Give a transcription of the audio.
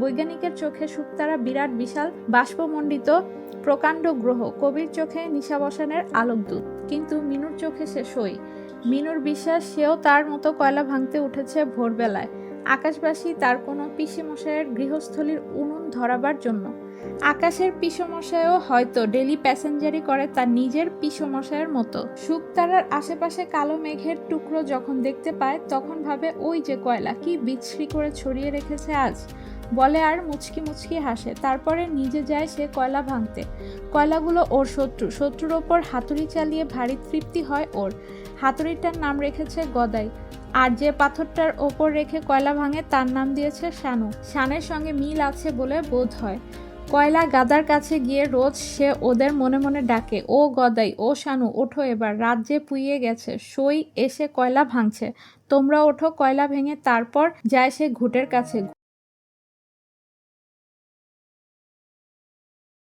বৈজ্ঞানিকের চোখে শুক্তারা বিরাট বিশাল বাষ্পমণ্ডিত প্রকাণ্ড গ্রহ। কবির চোখে নিশাবসানের আলোকদূত। কিন্তু মিনুর চোখে সে সই। মিনুর বিশ্বাস, সেও তার মতো কয়লা ভাঙতে উঠেছে ভোরবেলায়। আকাশবাসী তার কোনো পিসেমশায়ের গৃহস্থলীর উনুন ধরাবার জন্য। আকাশের পিসমশায়ও হয়তো ডেলি প্যাসেঞ্জারি করে তার নিজের পিসমশায়ের মতো। শুকতারার আশেপাশে কালো মেঘের টুকরো যখন দেখতে পায়, তখন ভাবে, ওই যে কয়লা, কি বিচ্ছিরি করে ছড়িয়ে রেখেছে আজ। বলে আর মুচকি মুচকি হাসে। তারপরে নিজে যায় সে কয়লা ভাঙতে। কয়লাগুলো ওর শত্রু। শত্রুর ওপর হাতুড়ি চালিয়ে ভারী তৃপ্তি হয় ওর। হাতুড়িটার নাম রেখেছে গদাই। আর যে পাথরটার ওপর রেখে কয়লা ভাঙে, তার নাম দিয়েছে শানু শানের সঙ্গে মিল আছে বলে বোধ হয়। কয়লা গাদার কাছে গিয়ে রোজ সে ওদের মনে মনে ডাকে, ও গদাই, ও শানু ওঠো এবার, রাত যে পুইয়ে গেছে সই এসে কয়লা ভাঙছে। তোমরা ওঠো কয়লা ভেঙে, তারপর যায় সে ঘুটের কাছে।